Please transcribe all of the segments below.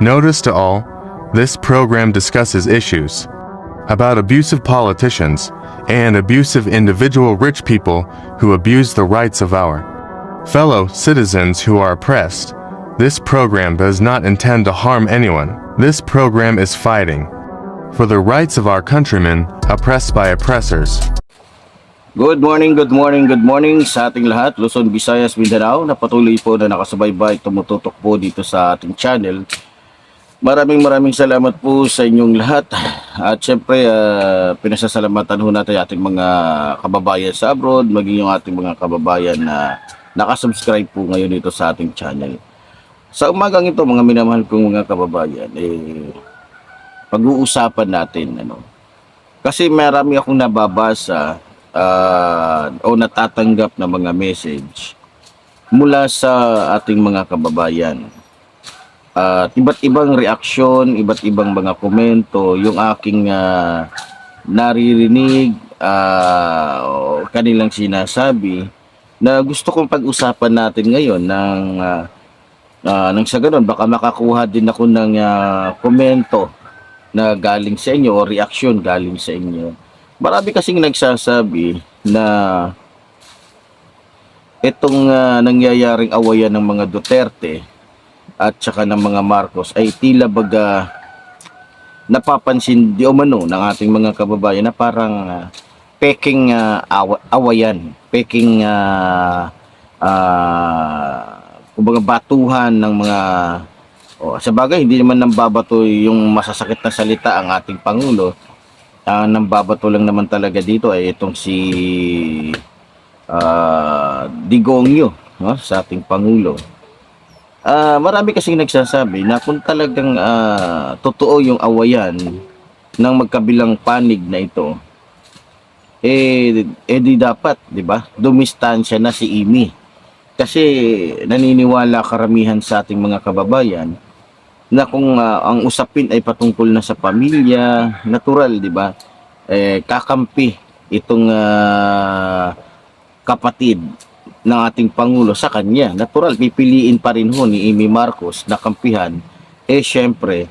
Notice to all, this program discusses issues about abusive politicians and abusive individual rich people who abuse the rights of our fellow citizens who are oppressed. This program does not intend to harm anyone. This program is fighting for the rights of our countrymen oppressed by oppressors. Good morning, good morning, good morning sa ating lahat. Luzon, Visayas, Mindanao na patuloy po na nakasubaybay, tumututok po dito sa ating channel. Maraming maraming salamat po sa inyong lahat. At syempre, ah, pinasasalamatan ho natin ating mga kababayan sa abroad, maging yung ating mga kababayan na nakasubscribe po ngayon dito sa ating channel. Sa umagang ito, mga minamahal kong mga kababayan, eh, pag-uusapan natin, ano, kasi marami akong nababasa ah, o natatanggap na mga message mula sa ating mga kababayan. At iba't ibang reaksyon, iba't ibang mga komento, yung aking ah, naririnig, o kanilang sinasabi, na gusto kong pag-usapan natin ngayon ng ah, ah, nang sa ganun, baka makakuha din ako ng ah, komento na galing sa inyo o reaksyon galing sa inyo. Marami kasing nagsasabi na itong ah, nangyayaring awayan ng mga Duterte at saka ng mga Marcos ay tila baga napapansin di umano ng ating mga kababayan na parang ah, peking ah, awa- awayan, peking ah, ah, kumbaga batuhan ng mga o sa bagay hindi naman nang babato yung masasakit na salita ang ating pangulo ang nambabato lang naman talaga dito ay itong si ah, Digongyo no, sa ating Pangulo. Ah, marami kasing nagsasabi na kung talagang ah, totoo yung awayan ng magkabilang panig na ito, eh, eh di dapat, di ba, dumistansya na si Imi. Kasi naniniwala karamihan sa ating mga kababayan na kung ah, ang usapin ay patungkol na sa pamilya, natural, di ba? Eh, kakampi itong ah, kapatid ng ating Pangulo sa kanya. Natural, pipiliin pa rin ho ni Amy Marcos na kampihan. Eh, syempre,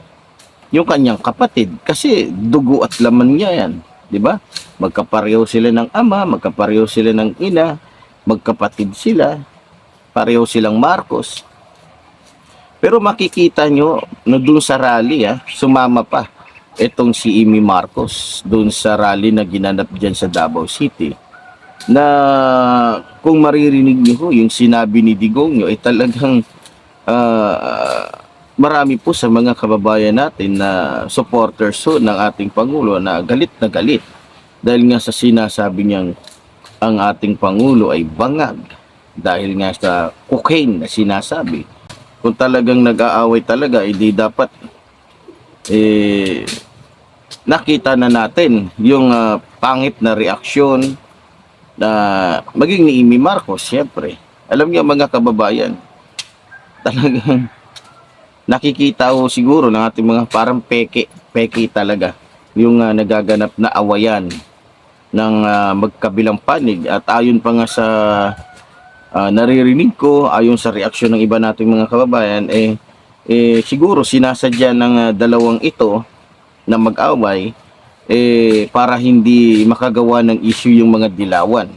yung kanyang kapatid. Kasi dugo at laman niya yan. Di ba? Magkapareho sila ng ama, magkapareho sila ng ina, magkapatid sila, pareho silang Marcos. Pero makikita nyo na doon sa rally, ah, sumama pa itong si Amy Marcos doon sa rally na ginanap dyan sa Davao City na kung maririnig niyo ho, yung sinabi ni Digong ay talagang ah, marami po sa mga kababayan natin na supporters ho ng ating Pangulo na galit na galit dahil nga sa sinasabi niyang ang ating Pangulo ay bangag dahil nga sa cocaine na sinasabi. Kung talagang nag-aaway talaga, hindi dapat eh, nakita na natin yung ah, pangit na reaksyon na maging ni Amy Marcos, syempre. Alam niyo mga kababayan, talagang nakikita ho siguro ng ating mga parang peke, peke talaga yung ah, nagaganap na awayan ng ah, magkabilang panig at ayon pa nga sa ah, naririnig ko ayon sa reaksyon ng iba nating mga kababayan eh, eh siguro sinasadya ng ah, dalawang ito na mag-away eh para hindi makagawa ng issue yung mga dilawan.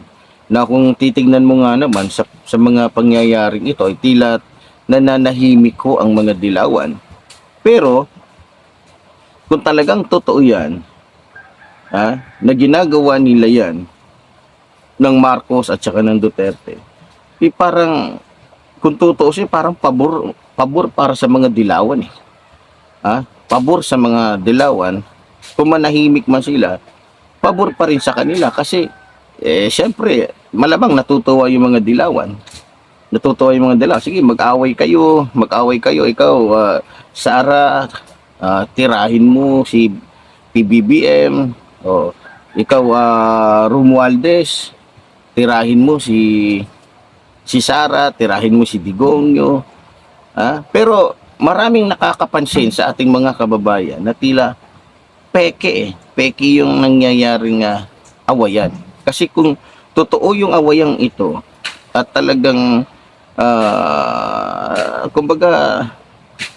Na kung titingnan mo nga naman sa, sa mga pangyayaring ito ay tila nananahimik ko ang mga dilawan. Pero kung talagang totoo yan ha, na ginagawa nila yan ng Marcos at saka ng Duterte eh parang kung totoo siya parang pabor pabor para sa mga dilawan eh. Ha? Pabor sa mga dilawan kung manahimik man sila pabor pa rin sa kanila. Kasi eh syempre malamang natutuwa yung mga dilawan. Natutuwa yung mga dilawan. Sige mag-away kayo mag-away kayo. Ikaw ah, Sara ah, tirahin mo si PBBM o ikaw uh, Romualdez tirahin mo si si Sara tirahin mo si Digongyo. Ah pero maraming nakakapansin sa ating mga kababayan na tila peke eh. Peke yung nangyayaring ah, awayan. Kasi kung totoo yung awayang ito at talagang ah, kumbaga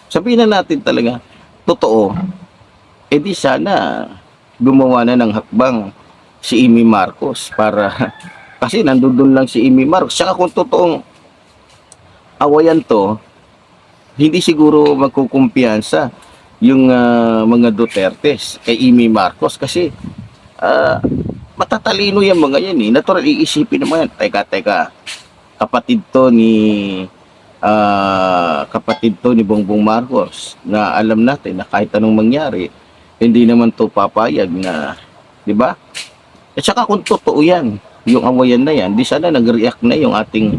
sabihin na natin talaga, totoo, eh di sana gumawa na ng hakbang si Amy Marcos para kasi nandun lang si Amy Marcos. Saka kung totoong awayan to, hindi siguro magkukumpiyansa yung ah, mga Dutertes kay Amy Marcos kasi ah, matatalino yung mga yan eh. Natural iisipin naman yan. Teka, teka. Kapatid to ni ah, kapatid to ni Bongbong Marcos na alam natin na kahit anong mangyari, hindi naman to papayag na, di ba? At saka kung totoo yan, yung awayan na yan, di sana nag-react na yung ating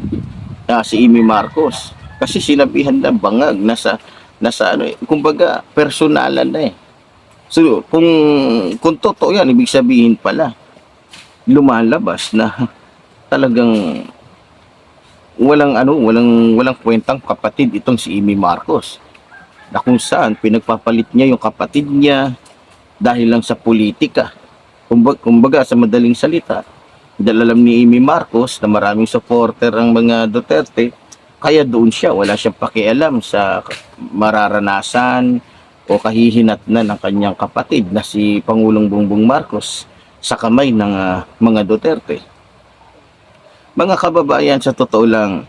ah, si Amy Marcos. Kasi sinabihan na bangag, nasa, nasa ano eh, kumbaga personalan na eh. So, kung, kung totoo yan, ibig sabihin pala, lumalabas na talagang walang ano, walang walang kwentang kapatid itong si Amy Marcos. Na kung saan pinagpapalit niya yung kapatid niya dahil lang sa politika. Kumbaga, kumbaga sa madaling salita, dahil alam ni Amy Marcos na maraming supporter ang mga Duterte, kaya doon siya, wala siyang pakialam sa mararanasan o kahihinatnan ng kanyang kapatid na si Pangulong Bongbong Marcos sa kamay ng ah, mga Duterte. Mga kababayan, sa totoo lang,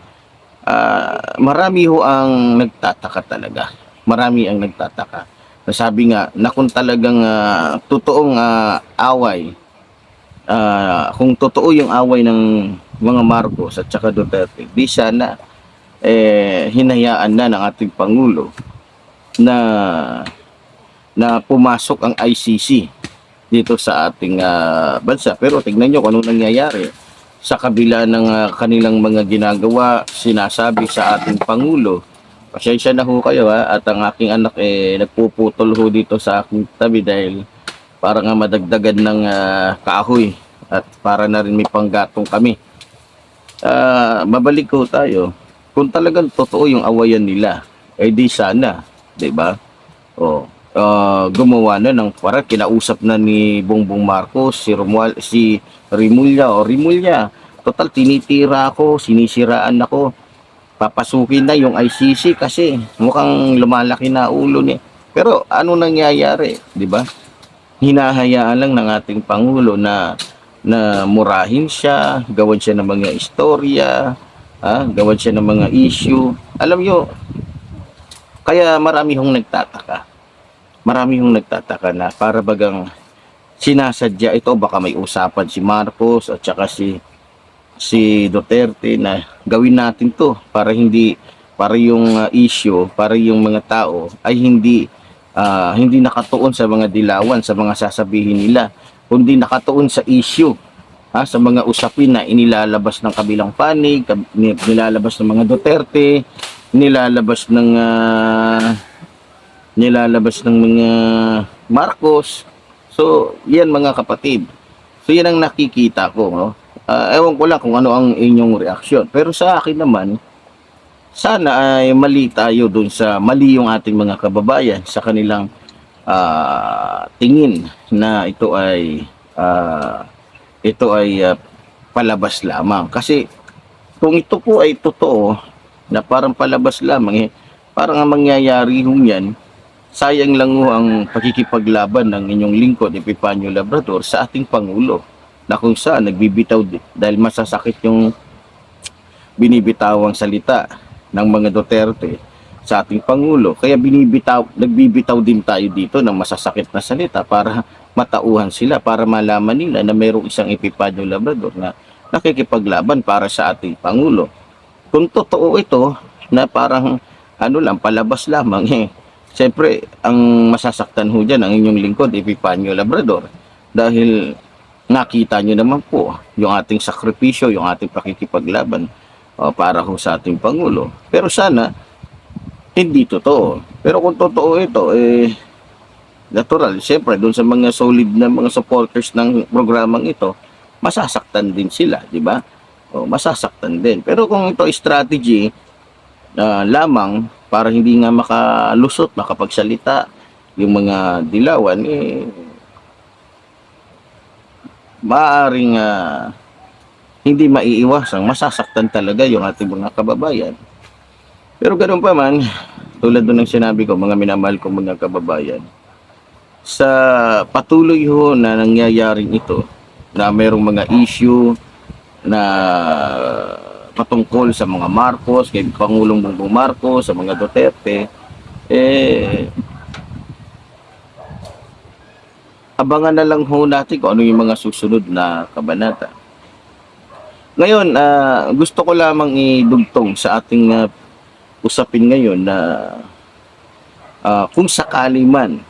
ah, marami ho ang nagtataka talaga. Marami ang nagtataka. Sabi nga, na kung talagang ah, totoong ah, away, ah, kung totoo yung away ng mga Marcos at saka Duterte, di sana eh, hinayaan na ng ating Pangulo na na pumasok ang ICC dito sa ating ah, bansa. Pero tignan nyo kung anong nangyayari sa kabila ng ah, kanilang mga ginagawa, sinasabi sa ating Pangulo. Pasensya na ho kayo ha, at ang aking anak eh nagpuputol ho dito sa aking tabi dahil para nga madagdagan ng ah, kahoy at para na rin may panggatong kami. Ah, babalik ko tayo. Kung talagang totoo yung awayan nila, eh di sana, 'di ba? O ah, gumawa na ng para kinausap na ni Bongbong Marcos si Romual si Rimulya o Rimulya. Total tinitira ako, sinisiraan ako. Papasukin na yung ICC kasi mukhang lumalaki na ulo ni. Pero ano nangyayari, 'di ba? Hinahayaan lang ng ating pangulo na na murahin siya, gawan siya ng mga istorya, ah, gawan siya ng mga issue. Alam nyo, kaya marami hong nagtataka. Marami hong nagtataka na para bagang sinasadya ito baka may usapan si Marcos at saka si si Duterte na gawin natin to para hindi para yung uh, issue, para yung mga tao ay hindi ah, hindi nakatuon sa mga dilawan, sa mga sasabihin nila, kundi nakatuon sa issue ha, sa mga usapin na inilalabas ng kabilang panig, nilalabas ng mga Duterte, nilalabas ng ah, nilalabas ng mga Marcos. So, yan mga kapatid. So, yan ang nakikita ko. No? Ah, ewan ko lang kung ano ang inyong reaksyon. Pero sa akin naman, sana ay mali tayo dun sa mali yung ating mga kababayan sa kanilang ah, tingin na ito ay ah, ito ay ah, palabas lamang. Kasi kung ito po ay totoo na parang palabas lamang eh, parang ang mangyayari hong yan, sayang lang ho ang pakikipaglaban ng inyong lingkod, Epifanio Labrador, sa ating Pangulo na kung saan nagbibitaw dahil masasakit yung binibitawang salita ng mga Duterte sa ating Pangulo. Kaya binibitaw, nagbibitaw din tayo dito ng masasakit na salita para matauhan sila, para malaman nila na mayroong isang Epifanio Labrador na nakikipaglaban para sa ating Pangulo. Kung totoo ito, na parang ano lang, palabas lamang eh. Siyempre, ang masasaktan ho dyan, ang inyong lingkod, Epifanio Labrador. Dahil nakita nyo naman po yung ating sakripisyo, yung ating pakikipaglaban uh, para ho sa ating Pangulo. Pero sana, hindi totoo. Pero kung totoo ito, eh, natural, siyempre, doon sa mga solid na mga supporters ng programang ito, masasaktan din sila, di ba? O, masasaktan din. Pero kung ito strategy ah, lamang para hindi nga makalusot, makapagsalita yung mga dilawan, eh, maaaring ah, hindi maiiwasang masasaktan talaga yung ating mga kababayan. Pero ganun pa man, tulad ng sinabi ko, mga minamahal ko mga kababayan, sa patuloy ho na nangyayaring ito, na mayroong mga issue na patungkol sa mga Marcos, kay Pangulong Bongbong Marcos, sa mga Duterte, eh, abangan na lang ho natin kung ano yung mga susunod na kabanata. Ngayon, ah, gusto ko lamang idugtong sa ating ah, usapin ngayon na ah, kung sakali man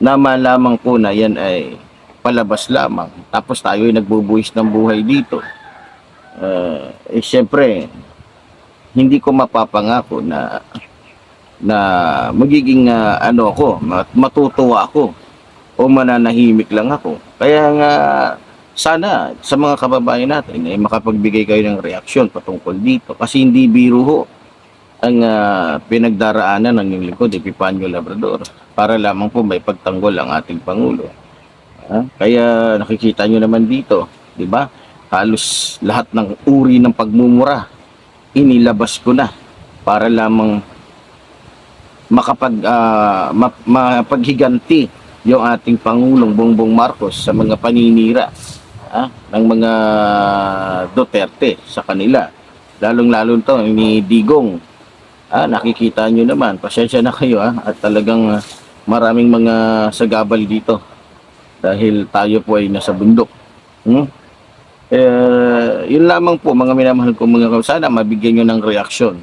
na malamang po na yan ay palabas lamang. Tapos tayo ay nagbubuhis ng buhay dito. Ah, eh syempre hindi ko mapapangako na na magiging ah, ano ako mat- matutuwa ako o mananahimik lang ako. Kaya nga sana sa mga kababayan natin ay makapagbigay kayo ng reaksyon patungkol dito. Kasi hindi biro ho ang ah, pinagdaraanan ng inyong lingkod Epipanyo Labrador para lamang po may pagtanggol ang ating Pangulo. Ah, Kaya nakikita nyo naman dito, di ba? Halos lahat ng uri ng pagmumura inilabas ko na para lamang makapag ah, ma- mapaghiganti yung ating Pangulong Bongbong Marcos sa mga paninira ah, ng mga Duterte sa kanila. Lalong-lalo to ni Digong. Ah, nakikita nyo naman, pasensya na kayo ah, at talagang ah, maraming mga sagabal dito dahil tayo po ay nasa bundok. Hmm? Eh, yun lamang po mga minamahal ko mga kaw- sana mabigyan nyo ng reaksyon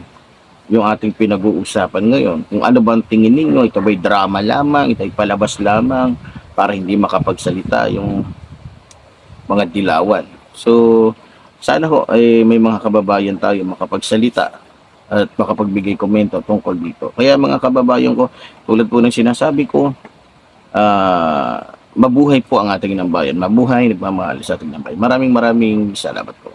yung ating pinag-uusapan ngayon. Kung ano ba ang tingin ninyo, ito ba'y drama lamang, ito palabas lamang para hindi makapagsalita yung mga dilawan. So, sana ho ay may mga kababayan tayo makapagsalita at makapagbigay komento tungkol dito. Kaya mga kababayan ko, tulad po ng sinasabi ko, ah mabuhay po ang ating ng bayan. Mabuhay, nagmamahal sa ating ng bayan. Maraming maraming salamat po.